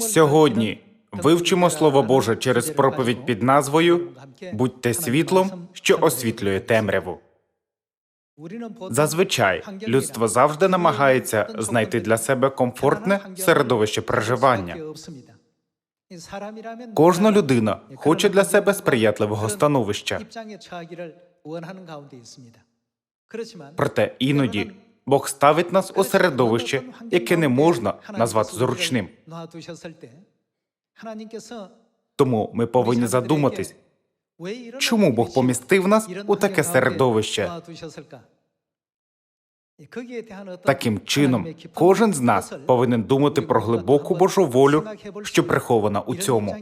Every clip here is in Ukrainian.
Сьогодні вивчимо Слово Боже через проповідь під назвою Будьте світлом, що освітлює темряву. Зазвичай людство завжди намагається знайти для себе комфортне середовище проживання. Кожна людина хоче для себе сприятливого становища. Проте іноді Бог ставить нас у середовище, яке не можна назвати зручним. Тому ми повинні задуматись, чому Бог помістив нас у таке середовище. Таким чином, кожен з нас повинен думати про глибоку Божу волю, що прихована у цьому.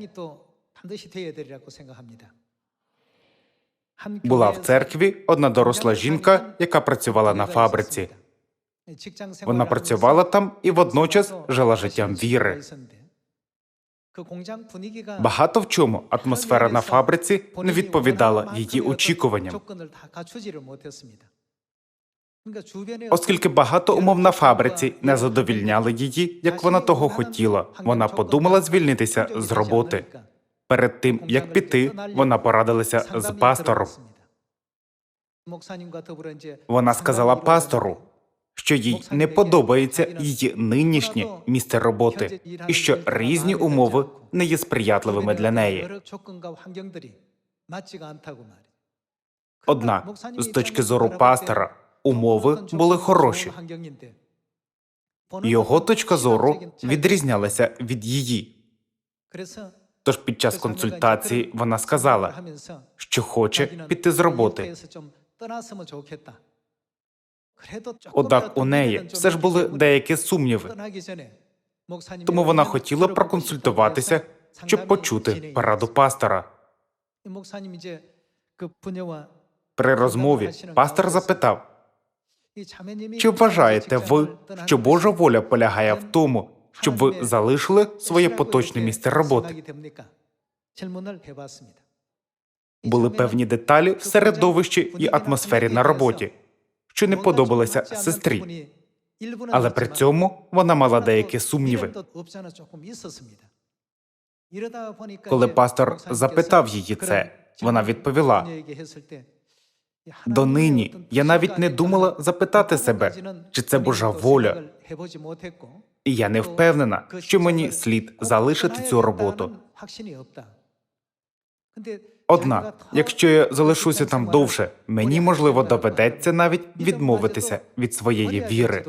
Була в церкві одна доросла жінка, яка працювала на фабриці. Вона працювала там і водночас жила життям віри. Багато в чому атмосфера на фабриці не відповідала її очікуванням. Оскільки багато умов на фабриці не задовільняли її, як вона того хотіла, вона подумала звільнитися з роботи. Перед тим як піти, вона порадилася з пастором. Вона сказала пастору, що їй не подобається її нинішнє місце роботи, і що різні умови не є сприятливими для неї. Однак, з точки зору пастора, умови були хороші. Його точка зору відрізнялася від її. Тож під час консультації вона сказала, що хоче піти з роботи. Однак у неї. все ж були деякі сумніви, тому вона хотіла проконсультуватися, щоб почути пораду пастора. При розмові пастор запитав, чи вважаєте ви, що Божа воля полягає в тому, щоб ви залишили своє поточне місце роботи? Були певні деталі в середовищі і атмосфері на роботі, що не подобалися сестрі, але при цьому вона мала деякі сумніви. Коли пастор запитав її це, вона відповіла: донині я навіть не думала запитати себе, чи це Божа воля, і я не впевнена, що мені слід залишити цю роботу. Однак, якщо я залишуся там довше, мені можливо доведеться навіть відмовитися від своєї віри.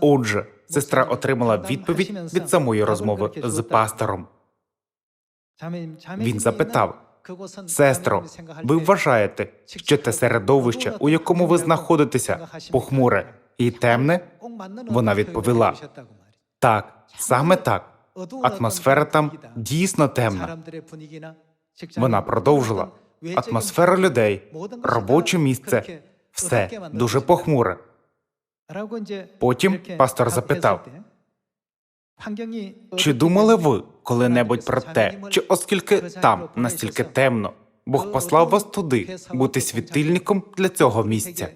Отже, сестра отримала відповідь від самої розмови з пастором. Він запитав: Сестро, ви вважаєте, що те середовище, у якому ви знаходитеся, похмуре і темне? Вона відповіла: Так, саме так. Атмосфера там дійсно темна. Вона продовжила атмосфера людей, робоче місце, все дуже похмуре. Потім пастор запитав: чи думали ви коли-небудь про те, що оскільки там настільки темно, Бог послав вас туди бути світильником для цього місця?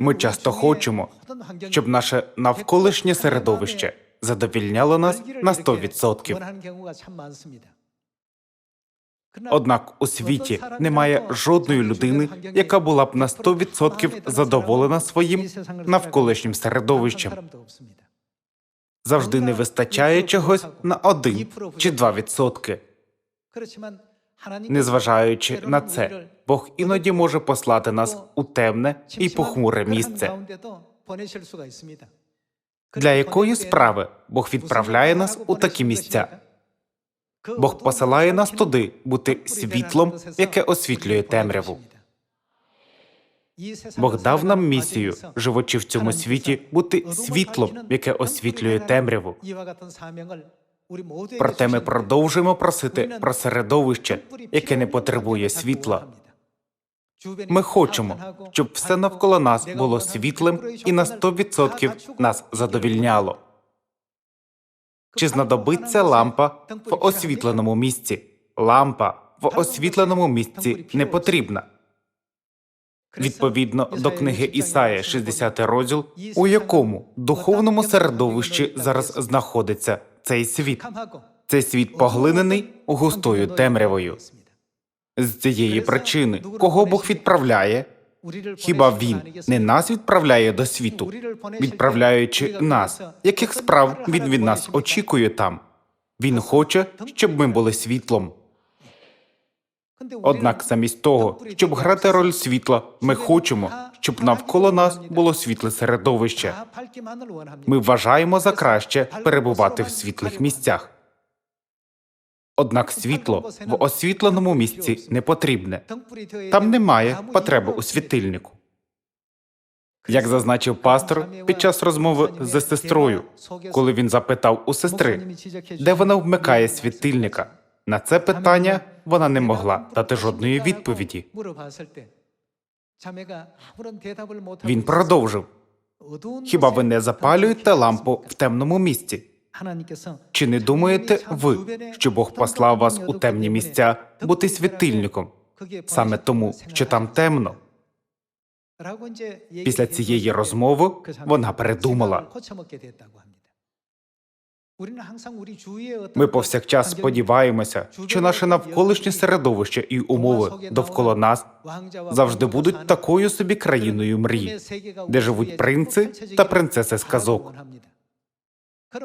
Ми часто хочемо, щоб наше навколишнє середовище задовільняло нас на 100%. Однак у світі немає жодної людини, яка була б на 100% задоволена своїм навколишнім середовищем. Завжди не вистачає чогось на 1 чи 2%. Незважаючи на це, Бог іноді може послати нас у темне і похмуре місце. Для якої справи Бог відправляє нас у такі місця? Бог посилає нас туди бути світлом, яке освітлює темряву. Бог дав нам місію, живучи в цьому світі, бути світлом, яке освітлює темряву. Проте ми продовжуємо просити про середовище, яке не потребує світла. Ми хочемо, щоб все навколо нас було світлим і на 100% нас задовільняло. Чи знадобиться лампа в освітленому місці? Лампа в освітленому місці не потрібна. Відповідно до книги Ісая, 60 розділ, у якому духовному середовищі зараз знаходиться цей світ. Цей світ поглинений густою темрявою. З цієї причини, кого Бог відправляє, хіба він не нас відправляє до світу, відправляючи нас, яких справ він від нас очікує там? Він хоче, щоб ми були світлом. Однак, замість того, щоб грати роль світла, ми хочемо, щоб навколо нас було світле середовище. Ми вважаємо за краще перебувати в світлих місцях. Однак світло в освітленому місці не потрібне. Там немає потреби у світильнику. Як зазначив пастор під час розмови з сестрою, коли він запитав у сестри, де вона вмикає світильника. На це питання вона не могла дати жодної відповіді. Він продовжив: Хіба ви не запалюєте лампу в темному місці? Чи не думаєте ви, що Бог послав вас у темні місця бути світильником, саме тому, що там темно? Після цієї розмови вона передумала. Ми повсякчас сподіваємося, що наше навколишнє середовище і умови довкола нас завжди будуть такою собі країною мрій, де живуть принци та принцеси сказок.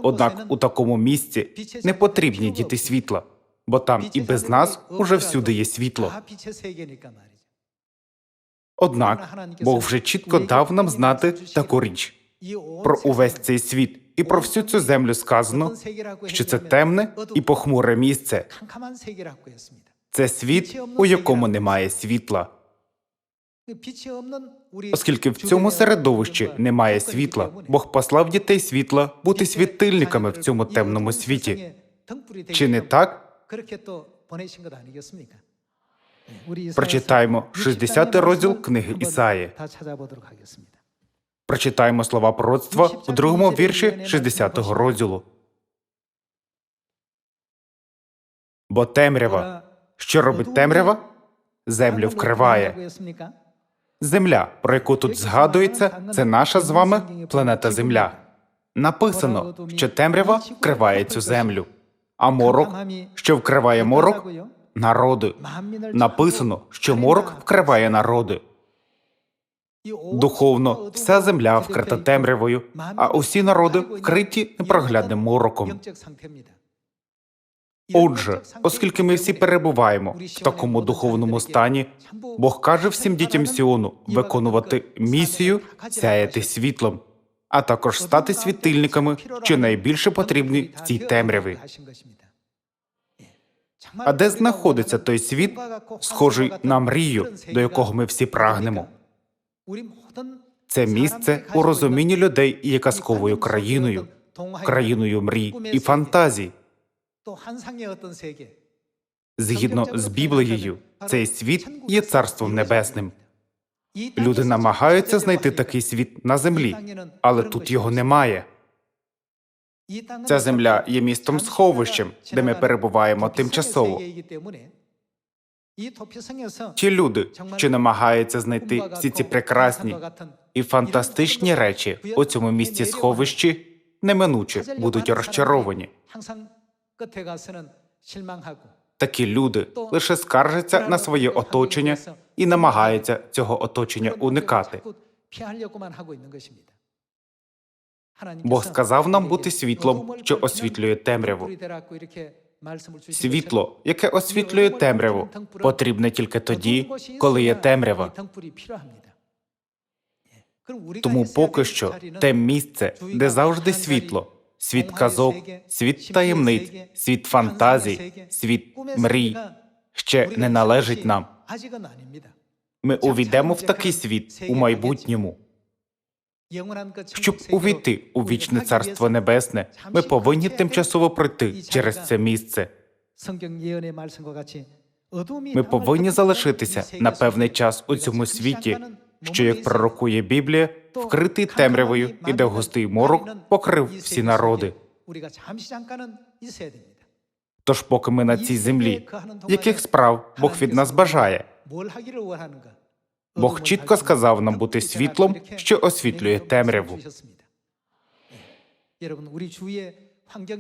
Однак у такому місці не потрібні діти світла, бо там і без нас уже всюди є світло. Однак Бог вже чітко дав нам знати таку річ про увесь цей світ і про всю цю землю сказано, що це темне і похмуре місце. Це світ, у якому немає світла. Оскільки в цьому середовищі немає світла, Бог послав дітей світла бути світильниками в цьому темному світі. Чи не так? Прочитаємо 60 розділ книги Ісаї. Прочитаємо слова пророцтва у другому вірші 60-го розділу. Бо темрява, що робить темрява, землю вкриває. Земля, про яку тут згадується, це наша з вами планета Земля. Написано, що темрява вкриває цю землю, а морок, що вкриває морок, народи. Написано, що морок вкриває народи. Духовно вся земля вкрита темрявою, а усі народи вкриті непроглядним мороком. Отже, оскільки ми всі перебуваємо в такому духовному стані, Бог каже всім дітям Сіону виконувати місію, сяяти світлом, а також стати світильниками, що найбільше потрібні в цій темряві. А де знаходиться той світ, схожий на мрію, до якого ми всі прагнемо? Це місце у розумінні людей є казковою країною, країною мрій і фантазій. Згідно з Біблією, цей світ є царством небесним. Люди намагаються знайти такий світ на землі, але тут його немає. Ця земля є містом сховищем, де ми перебуваємо тимчасово. Ті люди, що намагаються знайти всі ці прекрасні і фантастичні речі у цьому місці сховищі, неминуче будуть розчаровані. Такі люди лише скаржаться на своє оточення і намагаються цього оточення уникати. Бог сказав нам бути світлом, що освітлює темряву. Світло, яке освітлює темряву, потрібне тільки тоді, коли є темрява. Тому поки що те місце, де завжди світло, світ казок, світ таємниць, світ фантазій, світ мрій ще не належить нам. Ми увійдемо в такий світ у майбутньому. Щоб увійти у вічне царство небесне, ми повинні тимчасово пройти через це місце. Ми повинні залишитися на певний час у цьому світі, що, як пророкує Біблія, вкритий темрявою і де густий морок покрив всі народи. Тож, поки ми на цій землі, яких справ Бог від нас бажає? Бог чітко сказав нам бути світлом, що освітлює темряву.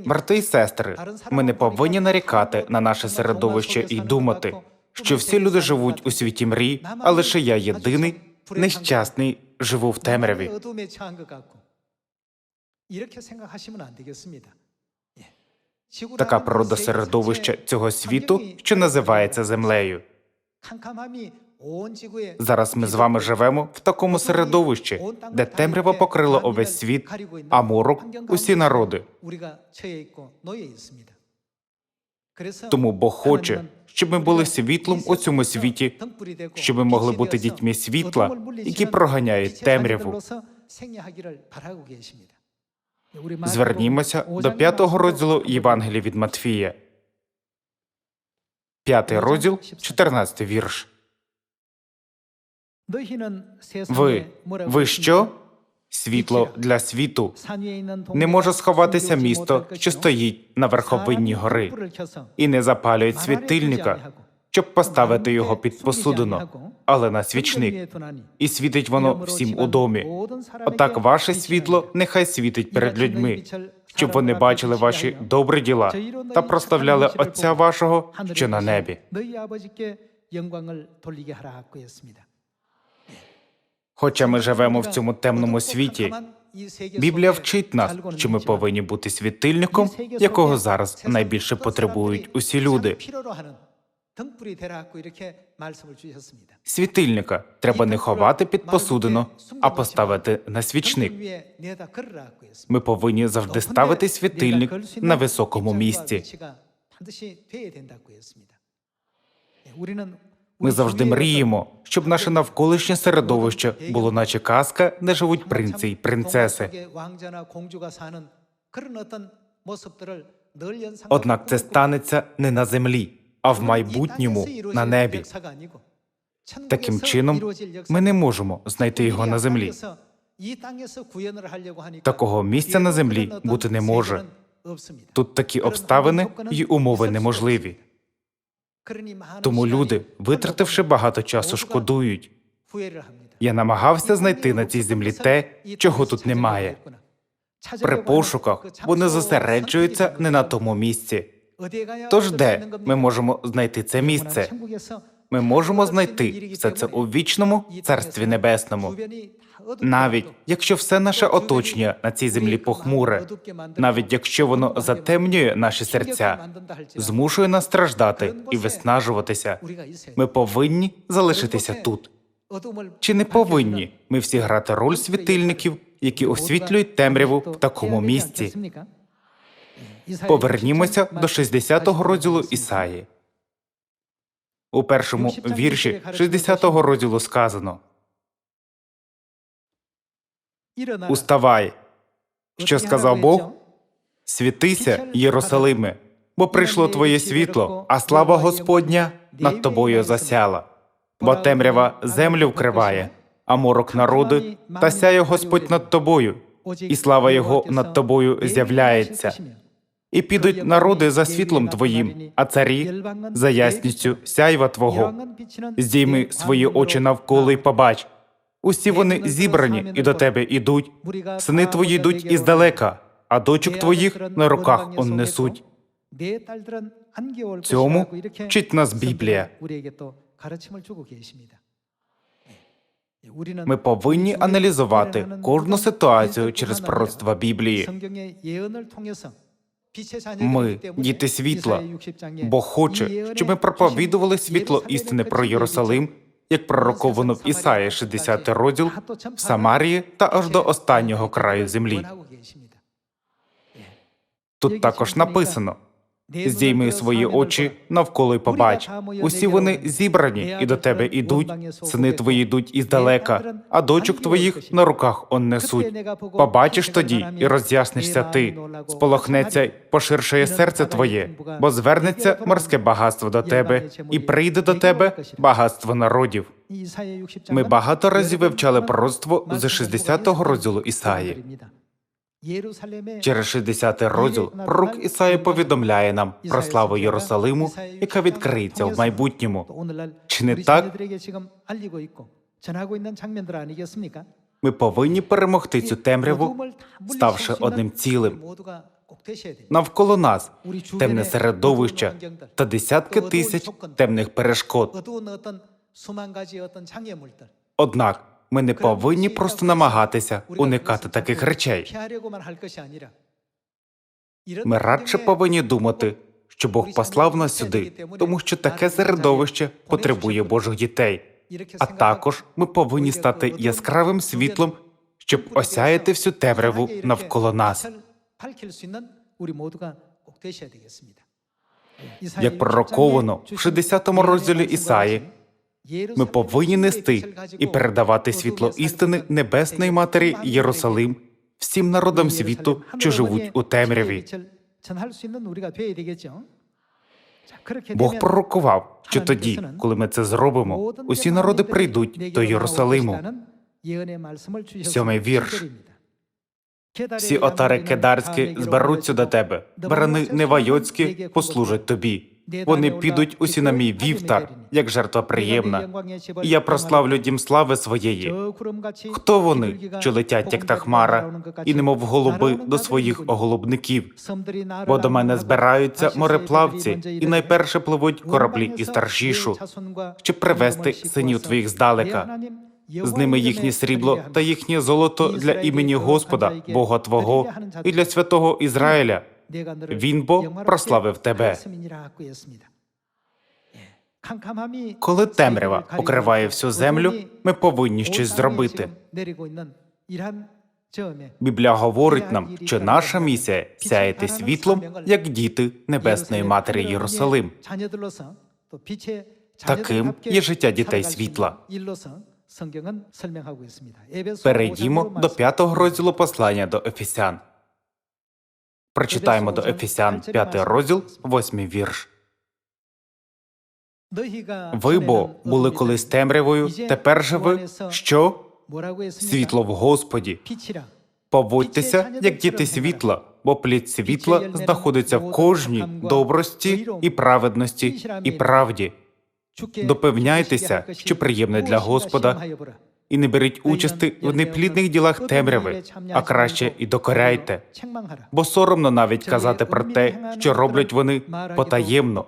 Брати і сестри, ми не повинні нарікати на наше середовище і думати, що всі люди живуть у світі мрій, а лише я єдиний, нещасний, живу в темряві. Така природа середовища цього світу, що називається землею. Зараз ми з вами живемо в такому середовищі, де темрява покрила увесь світ, а морок усі народи. Тому Бог хоче, щоб ми були світлом у цьому світі, щоб ми могли бути дітьми світла, які проганяють темряву. Звернімося до п'ятого розділу Євангелія від Матфія. П'ятий розділ, 14 вірш. Ви, ви що? Світло для світу. Не може сховатися місто, що стоїть на верховинні гори, і не запалюють світильника, щоб поставити його під посудину, але на свічник. І світить воно всім у домі. Отак ваше світло нехай світить перед людьми, щоб вони бачили ваші добрі діла та прославляли Отця вашого, що на небі. Хоча ми живемо в цьому темному світі, Біблія вчить нас, що ми повинні бути світильником, якого зараз найбільше потребують усі люди. Світильника треба не ховати під посудину, а поставити на свічник. Ми повинні завжди ставити світильник на високому місці. Ми завжди мріємо, щоб наше навколишнє середовище було наче казка, де живуть принци і принцеси. Однак це станеться не на землі, а в майбутньому на небі. Таким чином, ми не можемо знайти його на землі. Такого місця на землі бути не може. Тут такі обставини і умови неможливі. Тому люди, витративши багато часу, шкодують. Я намагався знайти на цій землі те, чого тут немає. При пошуках вони зосереджуються не на тому місці. Тож де ми можемо знайти це місце? Ми можемо знайти все це у вічному царстві небесному. Навіть якщо все наше оточення на цій землі похмуре, навіть якщо воно затемнює наші серця, змушує нас страждати і виснажуватися, ми повинні залишитися тут. Чи не повинні ми всі грати роль світильників, які освітлюють темряву в такому місці? Повернімося до 60-го розділу Ісаї. У першому вірші 60-го розділу сказано Уставай. Що сказав Бог? Світися, Єрусалиме, бо прийшло твоє світло, а слава Господня над тобою засяла, бо темрява землю вкриває, а морок народи, та сяє Господь над тобою, і слава Його над тобою з'являється. І підуть народи за світлом твоїм, а царі за ясністю сяйва Твого. Здійми свої очі навколо й побач. Усі вони зібрані і до тебе ідуть. Сини твої йдуть іздалека, а дочок твоїх на руках он несуть. Цьому вчить нас Біблія. Ми повинні аналізувати кожну ситуацію через пророцтва Біблії. Ми діти світла. Бог хоче, щоб ми проповідували світло істини про Єрусалим, як пророковано в Ісаї 60 розділ в Самарії та аж до останнього краю землі. Тут також написано: здійми свої очі навколо й побач. Усі вони зібрані і до тебе ідуть. Сини твої йдуть іздалека, а дочок твоїх на руках он несуть. Побачиш тоді і роз'яснишся ти. Сполохнеться й поширшає серце твоє, бо звернеться морське багатство до тебе, і прийде до тебе багатство народів. Ми багато разів вивчали пророцтво з 60-го розділу Ісаї. Через 60 розділ пророк Ісаї повідомляє нам про славу Єрусалиму, яка відкриється в майбутньому. Чи не так? Ми повинні перемогти цю темряву, ставши одним цілим. Навколо нас темне середовище та десятки тисяч темних перешкод. Однак ми не повинні просто намагатися уникати таких речей. Ми радше повинні думати, що Бог послав нас сюди, тому що таке середовище потребує Божих дітей. А також ми повинні стати яскравим світлом, щоб осяяти всю темряву навколо нас. Як пророковано в 60-му розділі Ісаї. Ми повинні нести і передавати світло істини Небесної Матері Єрусалим всім народам світу, що живуть у темряві. Бог пророкував, що тоді, коли ми це зробимо, усі народи прийдуть до Єрусалиму. Сьомий вірш. Всі отари кедарські зберуться до тебе, барани невайоцькі послужать тобі. Вони підуть усі на мій вівтар, як жертва приємна. І я прославлю дім слави своєї. Хто вони, що летять, як та хмара, і немов голуби до своїх оголубників? Бо до мене збираються мореплавці, і найперше пливуть кораблі із Таршішу, щоб привезти синів твоїх здалека. З ними їхнє срібло та їхнє золото для імені Господа, Бога Твого, і для святого Ізраїля. Він бо прославив тебе. Коли темрява покриває всю землю, ми повинні щось зробити. Біблія говорить нам, що наша місія сяяти світлом, як діти Небесної Матері Єрусалим. Таким є життя дітей світла. Перейдімо до п'ятого розділу послання до Ефесян. Прочитаємо до Ефесян п'ятий розділ, восьмий вірш. Ви бо були колись темрявою, тепер же ви що? Світло в Господі. Поводьтеся, як діти світла, бо плід світла знаходиться в кожній добрості і праведності і правді. Допевняйтеся, що приємне для Господа, і не беріть участи в неплідних ділах темряви, а краще і докоряйте. Бо соромно навіть казати про те, що роблять вони потаємно.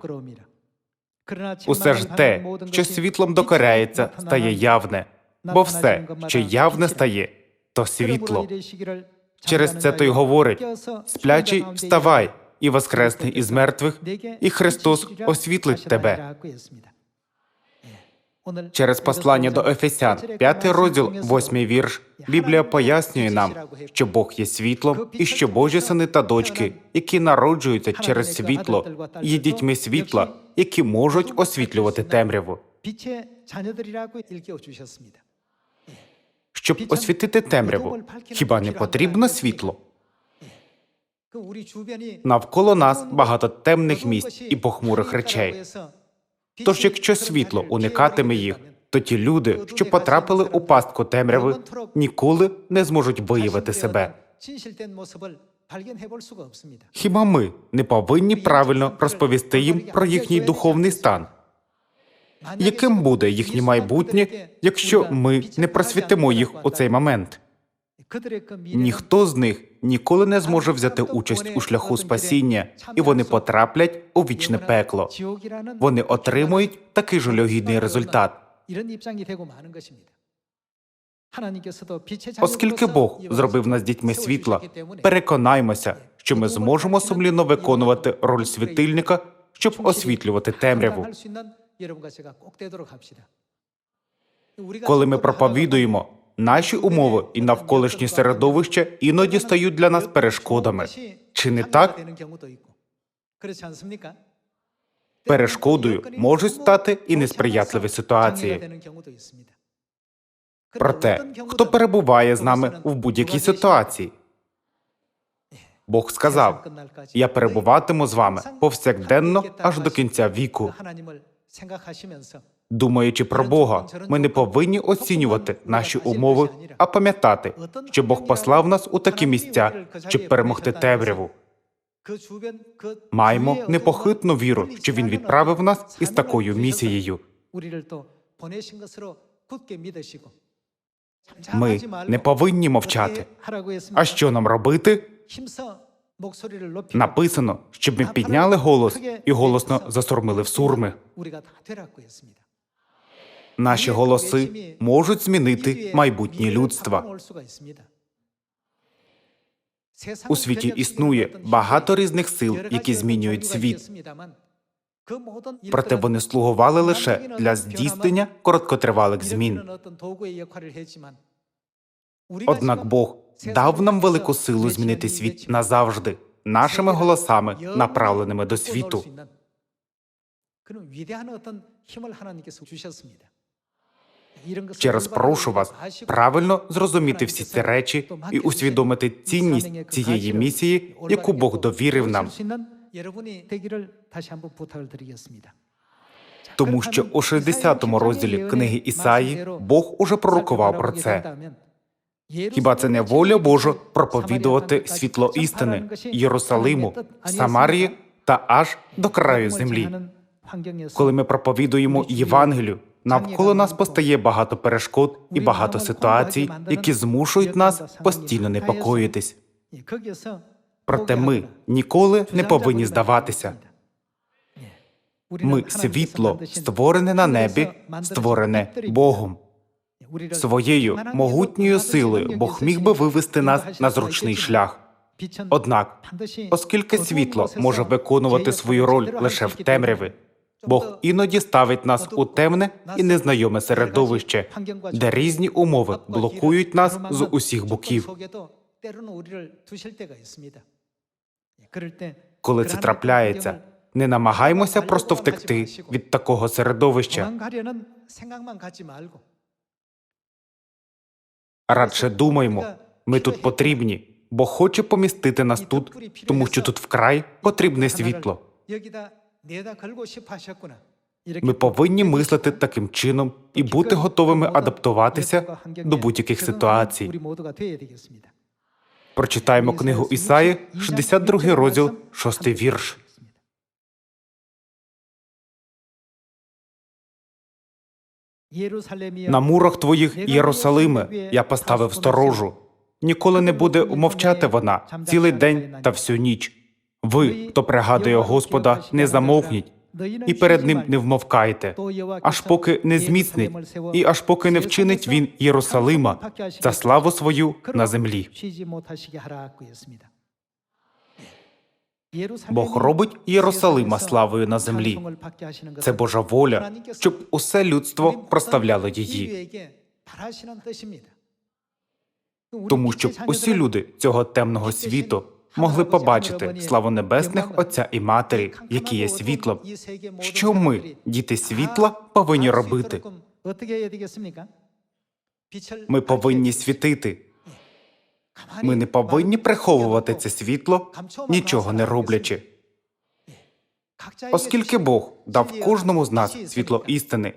Усе ж те, що світлом докоряється, стає явне, бо все, що явне стає, то світло. Через це той говорить: сплячий, вставай і воскресни із мертвих, і Христос освітлить тебе. Через послання до Ефесян, п'ятий розділ, восьмий вірш, Біблія пояснює нам, що Бог є світлом і що Божі сини та дочки, які народжуються через світло, є дітьми світла, які можуть освітлювати темряву. Щоб освітити темряву, хіба не потрібно світло? Навколо нас багато темних місць і похмурих речей. Тож, якщо світло уникатиме їх, то ті люди, що потрапили у пастку темряви, ніколи не зможуть виявити себе. Хіба ми не повинні правильно розповісти їм про їхній духовний стан? Яким буде їхнє майбутнє, якщо ми не просвітимо їх у цей момент? Ніхто з них ніколи не зможе взяти участь у шляху спасіння, і вони потраплять у вічне пекло. Вони отримують такий жалюгідний результат. Оскільки Бог зробив нас дітьми світла, переконаймося, що ми зможемо сумлінно виконувати роль світильника, щоб освітлювати темряву. Коли ми проповідуємо, наші умови і навколишнє середовище іноді стають для нас перешкодами. Чи не так? Перешкодою можуть стати і несприятливі ситуації. Проте, хто перебуває з нами в будь-якій ситуації? Бог сказав: Я перебуватиму з вами повсякденно аж до кінця віку. Думаючи про Бога, ми не повинні оцінювати наші умови, а пам'ятати, що Бог послав нас у такі місця, щоб перемогти темряву. Маємо непохитну віру, що він відправив нас із такою місією. Ми не повинні мовчати. А що нам робити? Написано, щоб ми підняли голос і голосно засурмили в сурми. Наші голоси можуть змінити майбутнє людства. У світі існує багато різних сил, які змінюють світ. Проте вони слугували лише для здійснення короткотривалих змін. Однак Бог дав нам велику силу змінити світ назавжди, нашими голосами, направленими до світу. Через прошу вас правильно зрозуміти всі ці речі і усвідомити цінність цієї місії, яку Бог довірив нам. Тому що у 60-му розділі книги Ісаї Бог уже пророкував про це. Хіба це не воля Божа проповідувати світло істини Єрусалиму, Самарії та аж до краю землі? Коли ми проповідуємо Євангелію, навколо нас постає багато перешкод і багато ситуацій, які змушують нас постійно непокоїтись. Проте ми ніколи не повинні здаватися. Ми світло, створене на небі, створене Богом. Своєю могутньою силою Бог міг би вивести нас на зручний шлях. Однак, оскільки світло може виконувати свою роль лише в темряві, Бог іноді ставить нас у темне і незнайоме середовище, де різні умови блокують нас з усіх боків. Коли це трапляється, не намагаймося просто втекти від такого середовища. Радше думаймо, ми тут потрібні, бо хоче помістити нас тут, тому що тут вкрай потрібне світло. Ми повинні мислити таким чином і бути готовими адаптуватися до будь-яких ситуацій. Прочитаємо книгу Ісаї, 62 розділ, 6 вірш. На мурах твоїх Єрусалиме я поставив сторожу. Ніколи не буде умовчати вона цілий день та всю ніч. Ви, хто пригадує Господа, не замовкніть, і перед ним не вмовкайте, аж поки не зміцнить, і аж поки не вчинить він Єрусалима за славу свою на землі. Бог робить Єрусалима славою на землі. Це Божа воля, щоб усе людство проставляло її. Тому щоб усі люди цього темного світу могли побачити славу небесних Отця і Матері, які є світлом. Що ми, діти світла, повинні робити? Ми повинні світити. Ми не повинні приховувати це світло, нічого не роблячи. Оскільки Бог дав кожному з нас світло істини,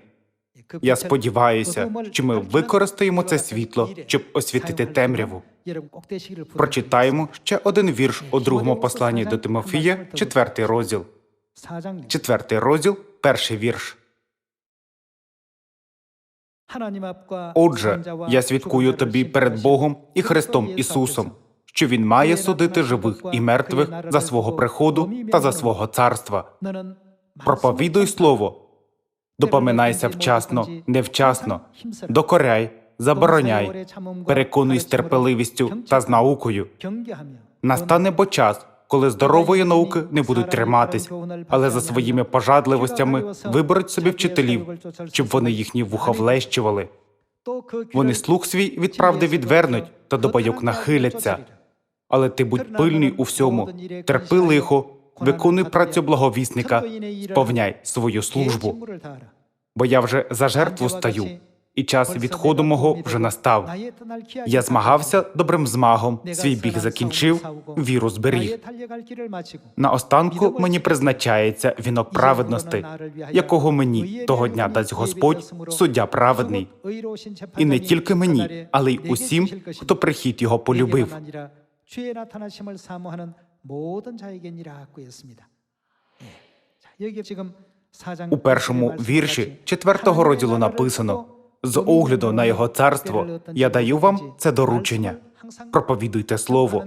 я сподіваюся, що ми використаємо це світло, щоб освітити темряву. Прочитаємо ще один вірш у другому посланні до Тимофія, четвертий розділ. Четвертий розділ, перший вірш. Отже, я свідкую тобі перед Богом і Христом Ісусом, що Він має судити живих і мертвих за свого приходу та за свого царства. Проповідуй слово, допоминайся вчасно, невчасно, докоряй, забороняй, переконуй з терпеливістю та з наукою. Настане бо час, коли здорової науки не будуть триматись, але за своїми пожадливостями виберуть собі вчителів, щоб вони їхні вуха влещували. Вони слух свій від правди відвернуть та до байок нахиляться. Але ти будь пильний у всьому, терпи лихо, виконуй працю благовісника, сповняй свою службу. Бо я вже за жертву стаю, і час відходу мого вже настав. Я змагався добрим змагом, свій біг закінчив, віру зберіг. Наостанку мені призначається вінок праведності, якого мені того дня дасть Господь, суддя праведний. І не тільки мені, але й усім, хто прихід його полюбив. У першому вірші четвертого розділу написано: З огляду на його царство я даю вам це доручення. Проповідуйте слово.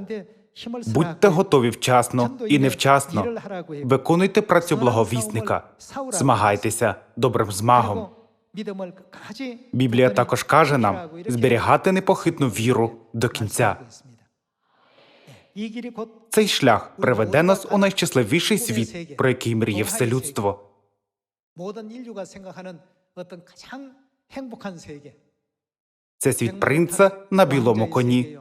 Будьте готові вчасно і невчасно. Виконуйте працю благовісника. Змагайтеся добрим змагом. Біблія також каже нам зберігати непохитну віру до кінця. Цей шлях приведе нас у найщасливіший світ, про який мріє все людство. Це світ принца на білому коні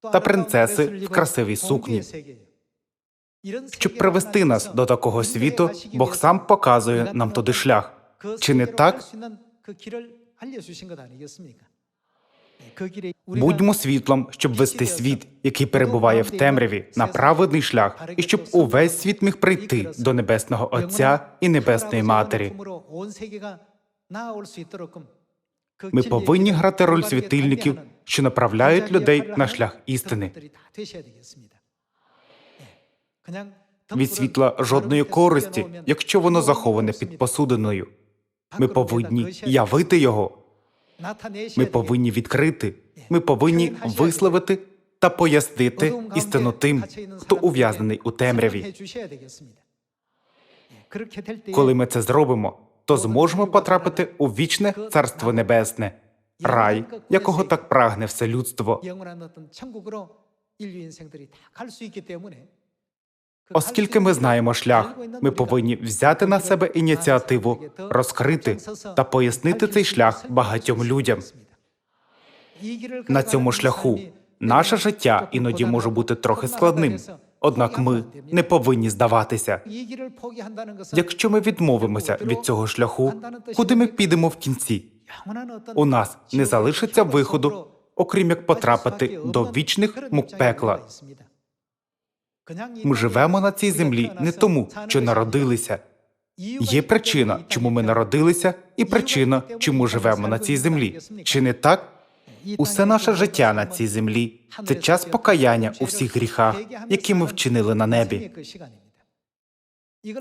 та принцеси в красивій сукні. Щоб привести нас до такого світу, Бог сам показує нам туди шлях. Чи не так? Будьмо світлом, щоб вести світ, який перебуває в темряві, на праведний шлях, і щоб увесь світ міг прийти до небесного Отця і Небесної Матері. Ми повинні грати роль світильників, що направляють людей на шлях істини. Від світла жодної користі, якщо воно заховане під посудиною. Ми повинні явити його. Ми повинні відкрити. Ми повинні висловити та пояснити істину тим, хто ув'язнений у темряві. Коли ми це зробимо, то зможемо потрапити у вічне царство небесне, рай, якого так прагне все людство. Оскільки ми знаємо шлях, ми повинні взяти на себе ініціативу, розкрити та пояснити цей шлях багатьом людям. На цьому шляху наше життя іноді може бути трохи складним, однак ми не повинні здаватися. Якщо ми відмовимося від цього шляху, куди ми підемо в кінці? У нас не залишиться виходу, окрім як потрапити до вічних мук пекла. Ми живемо на цій землі не тому, що народилися. Є причина, чому ми народилися, і причина, чому живемо на цій землі. Чи не так? Усе наше життя на цій землі це час покаяння у всіх гріхах, які ми вчинили на небі.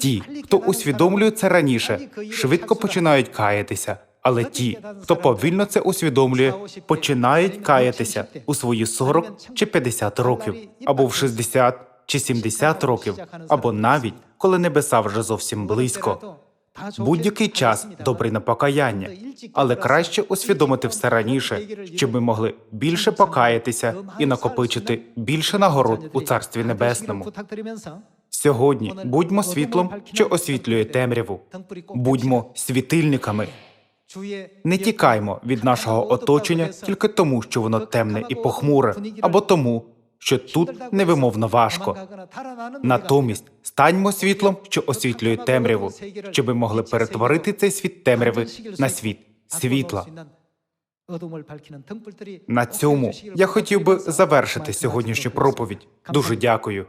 Ті, хто усвідомлює це раніше, швидко починають каятися, але ті, хто повільно це усвідомлює, починають каятися у свої 40 чи 50 років, або в 60 чи 70 років, або навіть коли небеса вже зовсім близько. Будь-який час добрий на покаяння, але краще усвідомити все раніше, щоб ми могли більше покаятися і накопичити більше нагород у царстві небесному. Сьогодні будьмо світлом, що освітлює темряву. Будьмо світильниками. Не тікаймо від нашого оточення тільки тому, що воно темне і похмуре, або тому, що тут невимовно важко. Натомість станьмо світлом, що освітлює темряву, щоб ми могли перетворити цей світ темряви на світ світла. На цьому я хотів би завершити сьогоднішню проповідь. Дуже дякую.